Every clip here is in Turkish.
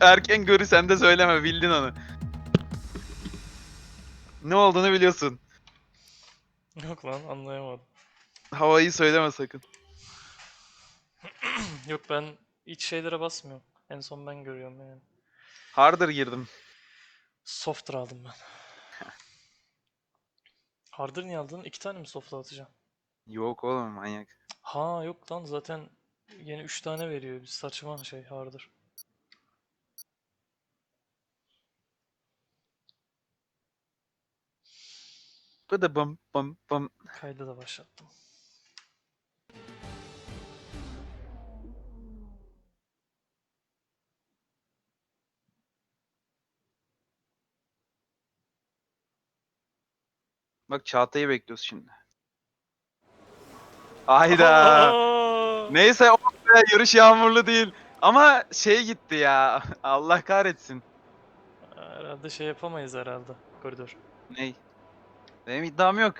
Erken görürsen de söyleme bildin onu. Ne olduğunu biliyorsun. Yok lan anlayamadım. Havayı söyleme sakın. Yok ben hiç şeylere basmıyorum. En son ben görüyorum yani. Harder girdim. Soft'er aldım ben. Harder niye aldın? İki tane mi soft'er atacağım? Yok oğlum manyak. Ha yok lan zaten yeni 3 tane veriyor. Bir saçma şey harder. Bıdı bım bım bım. Kaydı da başlattım. Bak Çağatay'ı bekliyoruz şimdi. Hayda. Aa! Neyse o be, yarış yağmurlu değil. Ama şey gitti ya. Allah kahretsin. Herhalde şey yapamayız herhalde. Koridor. Ney? Benim iddiam yok.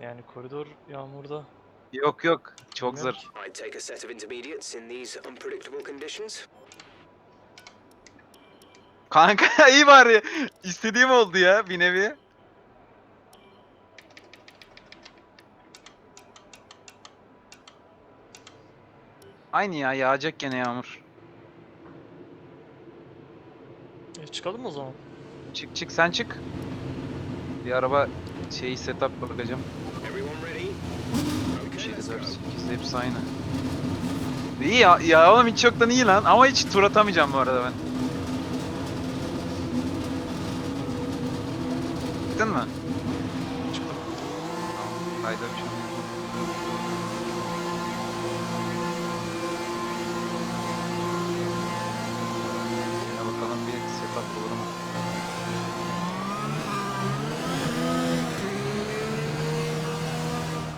Yani koridor yağmurda. Yok yok. Çok Bilmiyorum zor. ki. I'd take a set of intermediates in these unpredictable conditions. Kanka iyi bari. İstediğim oldu ya bir nevi. Aynı ya yağacak gene yağmur. E, çıkalım o zaman. Çık çık sen çık. Bir araba şeyi setup bakacağım. Everyone ready? Okay, 7, let's 4, go. 8 hepsi aynı. İyi ya, ya oğlum hiç yoktan iyi lan ama hiç tur atamayacağım bu arada ben. Çıktın mı? Çıktım. Kayda bir şey.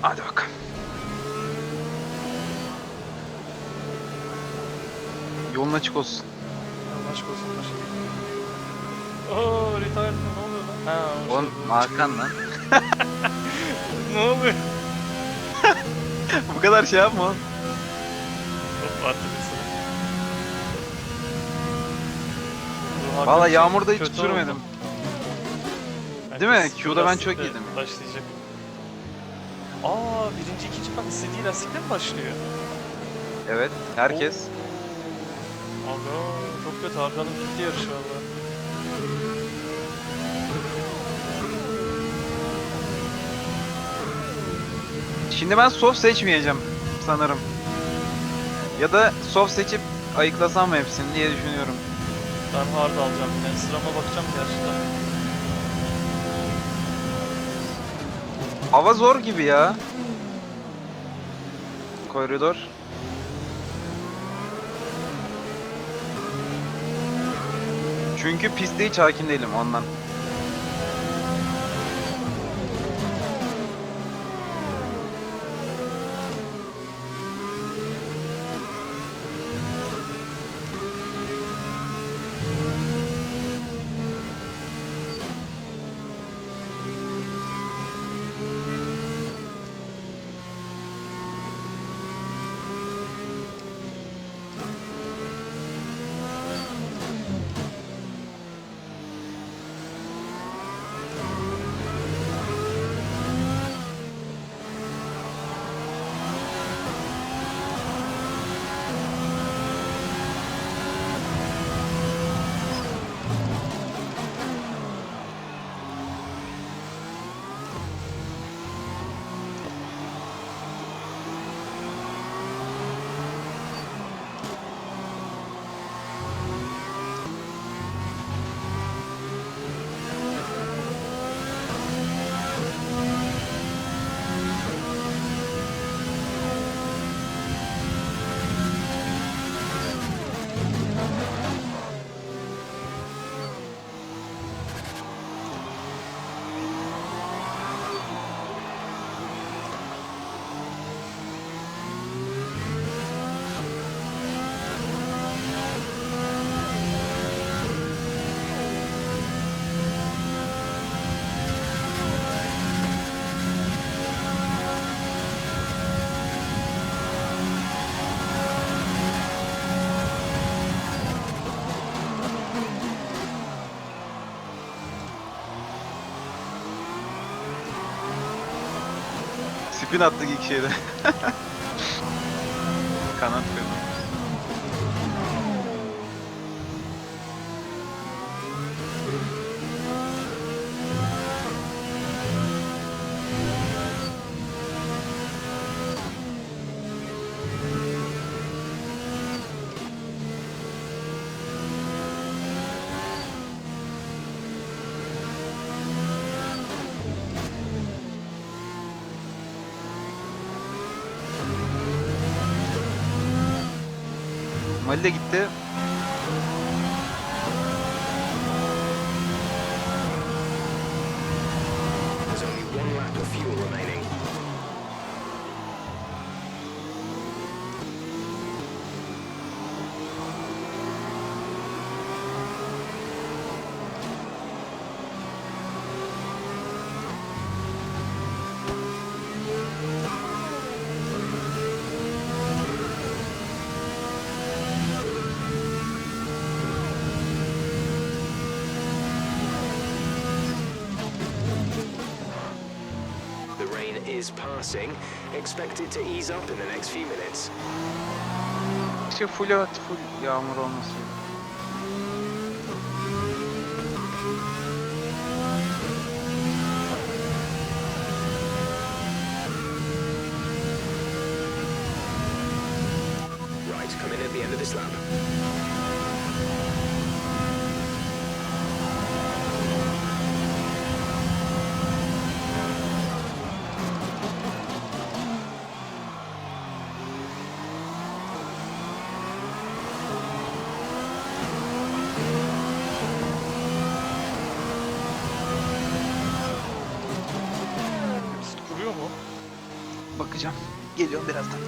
Hadi bakalım. Yolun açık olsun. Allah aşk olsun başka. Ooo retire mi? Ne oluyor lan? Ha, o Oğlum şey. Hakan lan. Ne oluyor? Bu kadar şey yapma oğlum. Hop. Bu Valla için yağmurda hiç kötü sürmedim. Değil mi? Herkes Q'da ben çok lastikle iyiydim. Başlayacak. Aa birinci ikinci pan istediği lastikle mi başlıyor? Evet, herkes. Aga çok kötü Hakan'ın bitti yarışı valla. Şimdi ben soft seçmeyeceğim sanırım. Ya da soft seçip ayıklasam mı hepsini diye düşünüyorum. Ben hard alacağım yine sırama bakacağım gerçekten. Hava zor gibi ya. Koridor. Çünkü pistte hiç hakim değilim ondan. Spin attık ilk şeyde. Kanat kırdım. Mali de gitti. Is passing, expected to ease up in the next few minutes. İşte full at, full yağmur olması. Right, come in at the end of this lap. Geliyorum birazdan.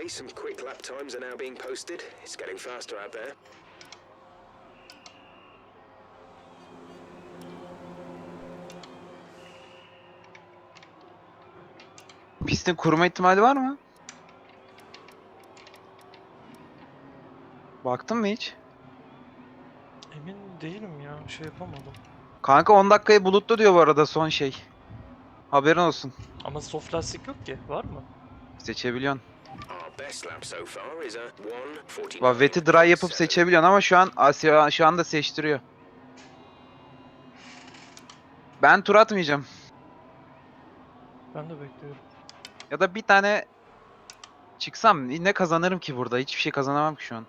Okay, some quick lap times are now being posted. It's getting faster out there. Pistin kuruma ihtimali var mı? Baktın mı hiç? Emin değilim ya. Şey yapamadım. Kanka 10 dakikayı bulutlu diyor bu arada son şey. Haberin olsun. Ama soft lastik yok ki. Var mı? Seçebiliyorsun. Our best lap so far is a 149. Bak wet'i dry yapıp seçebiliyorsun ama şu an Asya şu anda seçtiriyor. Ben tur atmayacağım. Ben de bekliyorum. Ya da bir tane çıksam ne kazanırım ki burada? Hiçbir şey kazanamam ki şu an.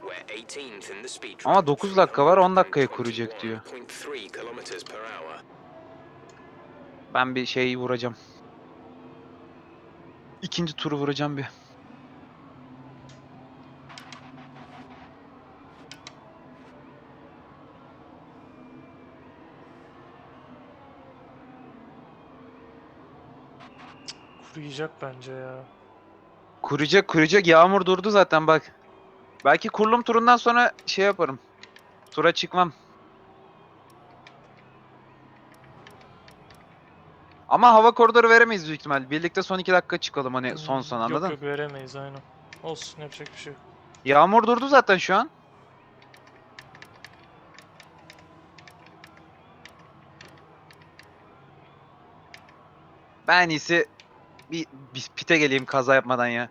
We're 18th in the speed Ama trap, 9 dakika var, 10 dakikaya 321.3 kuracak diyor. Ben bir şey vuracağım. İkinci turu vuracağım bir. kuruyacak bence ya. Kuruyacak kuruyacak. Yağmur durdu zaten bak. Belki kurulum turundan sonra şey yaparım. Tura çıkmam. Ama hava koridoru veremeyiz büyük ihtimal. Birlikte son iki dakika çıkalım hani son hmm, son anladın? Yok yok veremeyiz aynen. Olsun yapacak bir şey. Yağmur durdu zaten şu an. Ben iyisi bir, bir pite geleyim kaza yapmadan ya.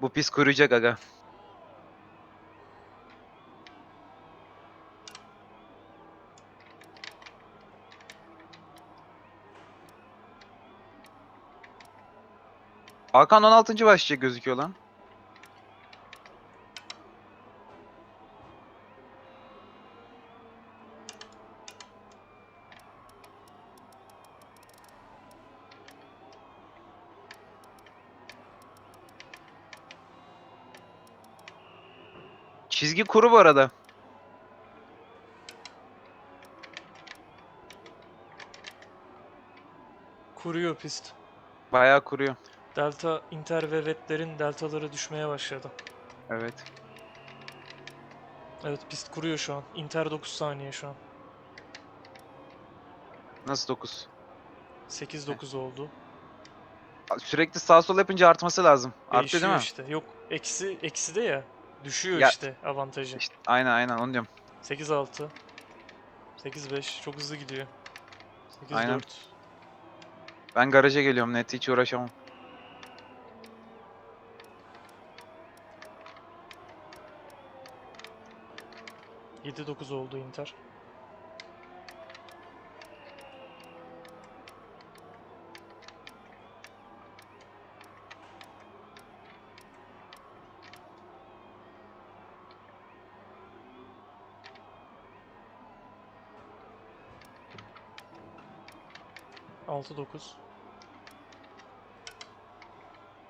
Bu pis kuruyacak aga. Hakan 16. başlayacak gözüküyor lan. Çizgi kuru bu arada. Kuruyor pist. Bayağı kuruyor. Delta, Inter ve Vettel'in deltaları düşmeye başladı. Evet. Evet pist kuruyor şu an. Inter 9 saniye şu an. Nasıl 9? 8-9 oldu. Sürekli sağ sol yapınca artması lazım. Artıyor Değişiyor değil mi? işte. Yok eksi eksi de ya. Düşüyor Ya- işte avantajı. İşte, aynen aynen onu diyorum. 8-6. 8-5. Çok hızlı gidiyor. 8-4. Aynen. Ben garaja geliyorum net hiç uğraşamam. Yedi 9 oldu Inter. Altı dokuz.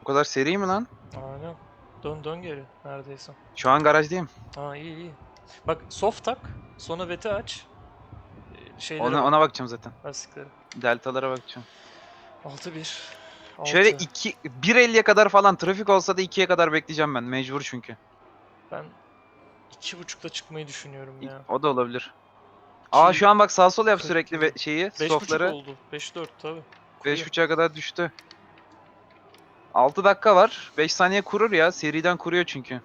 O kadar seri mi lan? Aynen. Dön dön geri neredeyse. Şu an garajdayım. Ha iyi iyi. Bak soft tak. Sonra veti aç. Ee, Şeylere Ona, ona bakacağım zaten. lastikleri. Deltalara bakacağım. 6-1. Şöyle 6. 2 1.50'ye kadar falan trafik olsa da 2'ye kadar bekleyeceğim ben. Mecbur çünkü. Ben 2.5'da çıkmayı düşünüyorum ya. O da olabilir. Aa şu an bak sağ sol yap sürekli ve şeyi, 5.5 softları. oldu. 5-4 tabi. Kuruyor. 5.5'a kadar düştü. 6 dakika var. 5 saniye kurur ya. Seriden kuruyor çünkü.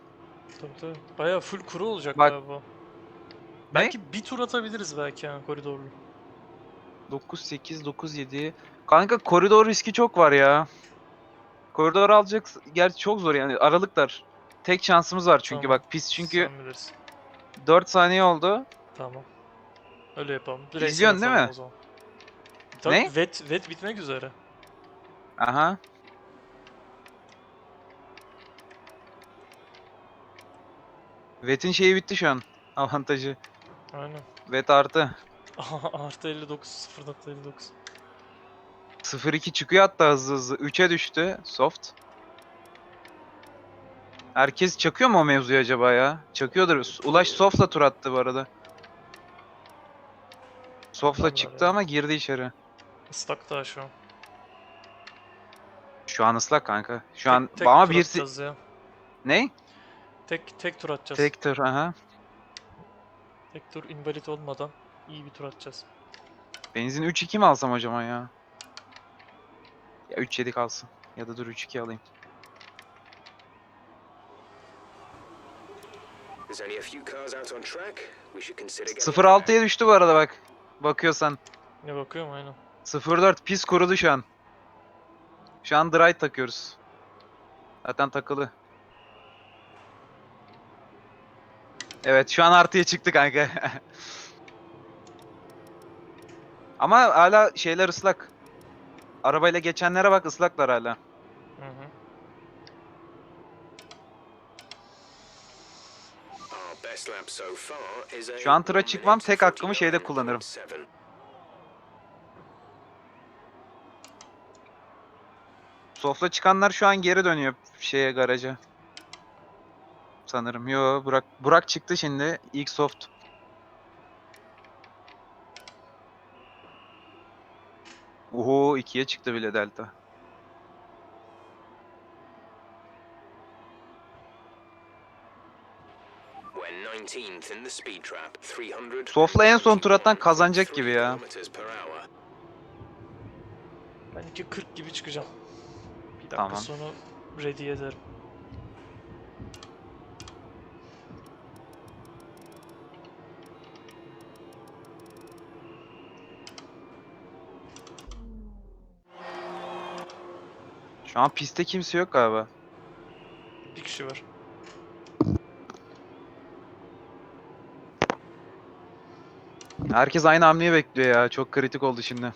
Tabii tabii. Baya full kuru olacak Bak- galiba. Belki bir tur atabiliriz belki ha koridorlu. 9 8 9 7. Kanka koridor riski çok var ya. Koridor alacak gerçi çok zor yani aralıklar. Tek şansımız var çünkü Tamam. bak pis çünkü Sen bilirsin. 4 saniye oldu. Tamam. Öyle yapalım. Direkt İzliyorsun değil mi? o zaman. Tabii Ne? vet, vet bitmek üzere. Aha. Vet'in şeyi bitti şu an. Avantajı. Aynen. Vet artı. Artı 59, 0.59. 0-2 çıkıyor hatta hızlı hızlı. 3'e düştü soft. Herkes çakıyor mu o mevzuyu acaba ya? Çakıyordur. Ulaş soft'la tur attı bu arada. Adamlar çıktı ama girdi içeri. Islak daha şu an. Şu an ıslak kanka. Şu Tek- an tek ama bir ya. ne? Tek tek tur atacağız. Tek tur aha. Tek tur invalid olmadan iyi bir tur atacağız. Benzin 3-2 mi alsam acaba ya? Ya 3-7 kalsın. Ya da dur 3-2 alayım. There's only a few cars out on track. We should consider getting 0-6'ya düştü bu arada bak. Bakıyorsan. Ne bakıyorum aynen. 0-4 pis kurudu şu an. Şu an dry takıyoruz. Zaten takılı. Evet şu an artıya çıktı kanka. Ama hala şeyler ıslak. Arabayla geçenlere bak ıslaklar hala. Şu an tıra çıkmam, tek hakkımı şeyde 49.7. kullanırım. Soft'la çıkanlar şu an geri dönüyor şeye garaja. Sanırım. Yo Burak Burak çıktı şimdi. İlk soft. Oho ikiye çıktı bile Delta. Sofla en son tur atan kazanacak gibi ya. Ben 2.40 gibi çıkacağım. Bir dakika Tamam. sonra ready ederim. Şu an pistte kimse yok galiba. Bir kişi var. Herkes aynı hamleyi bekliyor ya. Çok kritik oldu şimdi.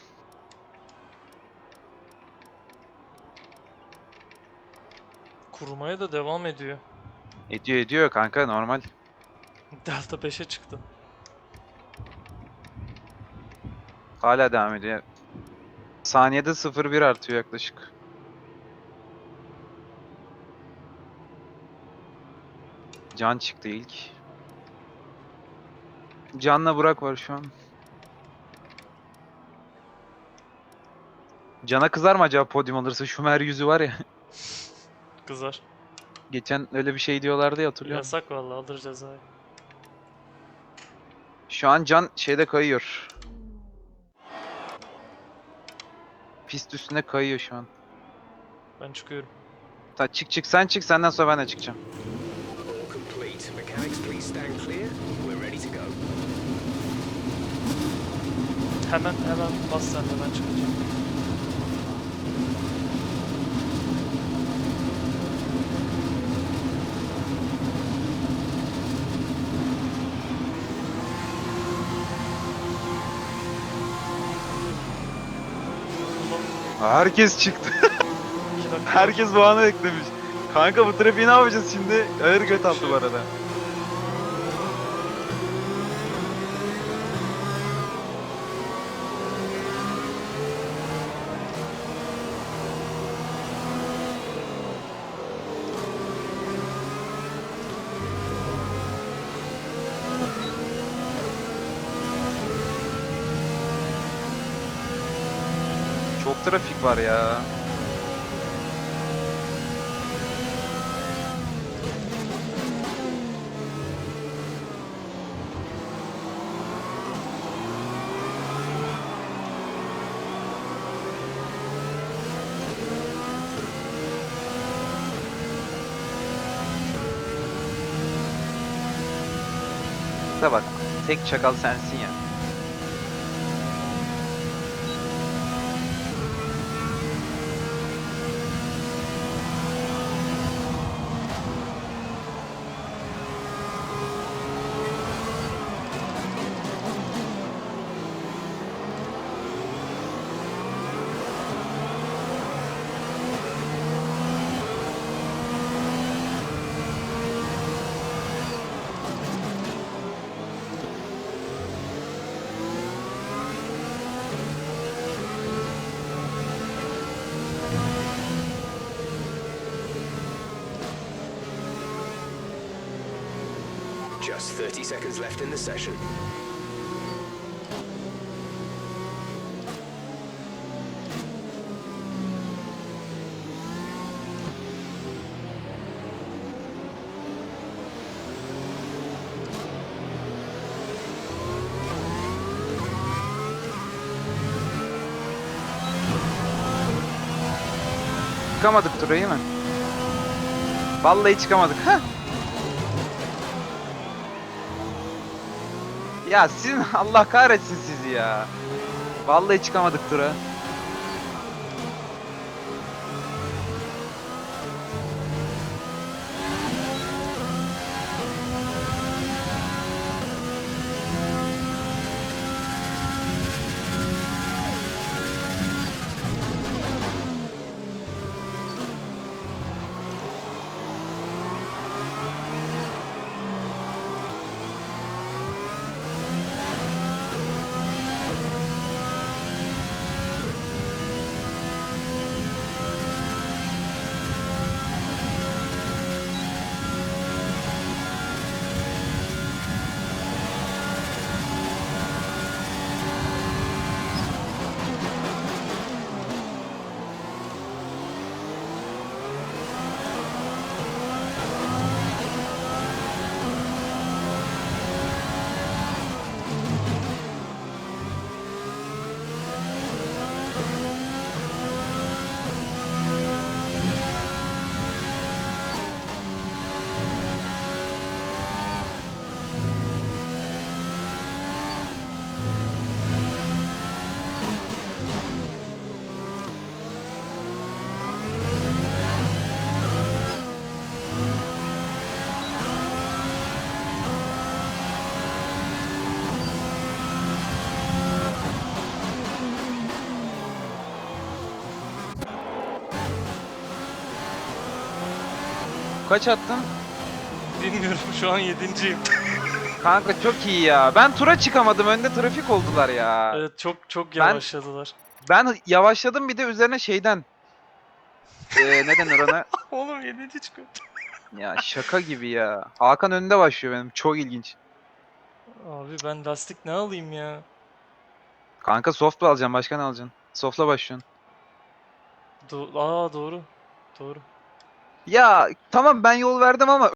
Kurumaya da devam ediyor. Ediyor ediyor kanka normal. Delta 5'e çıktı. Hala devam ediyor. Saniyede 0-1 artıyor yaklaşık. Can çıktı ilk. Can'la Burak var şu an. Can'a kızar mı acaba podyum alırsa? Şumer yüzü var ya. Kızar. Geçen öyle bir şey diyorlardı ya hatırlıyor musun? Yasak vallahi alır cezayı. Şu an Can şeyde kayıyor. Pist üstünde kayıyor şu an. Ben çıkıyorum. Ta çık çık sen çık senden sonra ben de çıkacağım. All complete. Mechanics, please stand clear. Hemen hemen bas sen de ben çıkacağım. Herkes çıktı. Herkes bu anı beklemiş. Kanka bu trafiği ne yapacağız şimdi? Ağır göt attı bu arada. Çok trafik var ya. Da bak tek çakal sensin ya. Just 30 seconds left in the session. Çıkamadık turayı mı? Vallahi çıkamadık. Heh. Ya sizin Allah kahretsin sizi ya. Vallahi çıkamadık tura. Kaç attın? Bilmiyorum şu an yedinciyim. Kanka çok iyi ya. Ben tura çıkamadım. Önde trafik oldular ya. evet çok çok yavaşladılar. Ben yavaşladım bir de üzerine şeyden. Ee, ne denir ona? Oğlum yedinci çıkıyor. Ya şaka gibi ya. Hakan önde başlıyor benim. Çok ilginç. Abi ben lastik ne alayım ya? Kanka soft alacağım. Başka ne alacaksın? Soft'la başlıyorsun. Do Aa doğru. Doğru. Ya tamam ben yol verdim ama